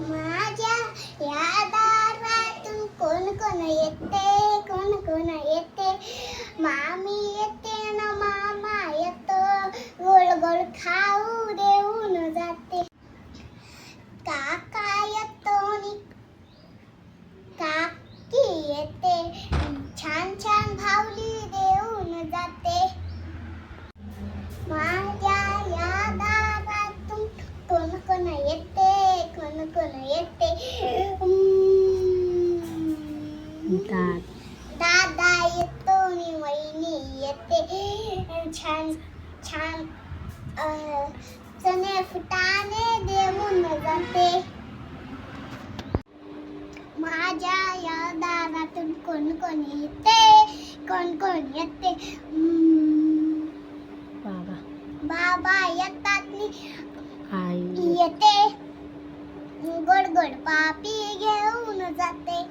माझ्या या दारातून कोण कोण येते? कोण कोण येते? मामी येते ना मामा येतो. गोड गोड खाऊ देऊन जाते. काका येतो काकी येते. दात दादा येतो नि वहिनी येते छान छान चणे फुटाणे देऊन जाते माझ्या या दारातून कोण कोण येते कोण कोण येते. बाबा बाबा येतात आई येते गोड गोड पापी घेऊन जाते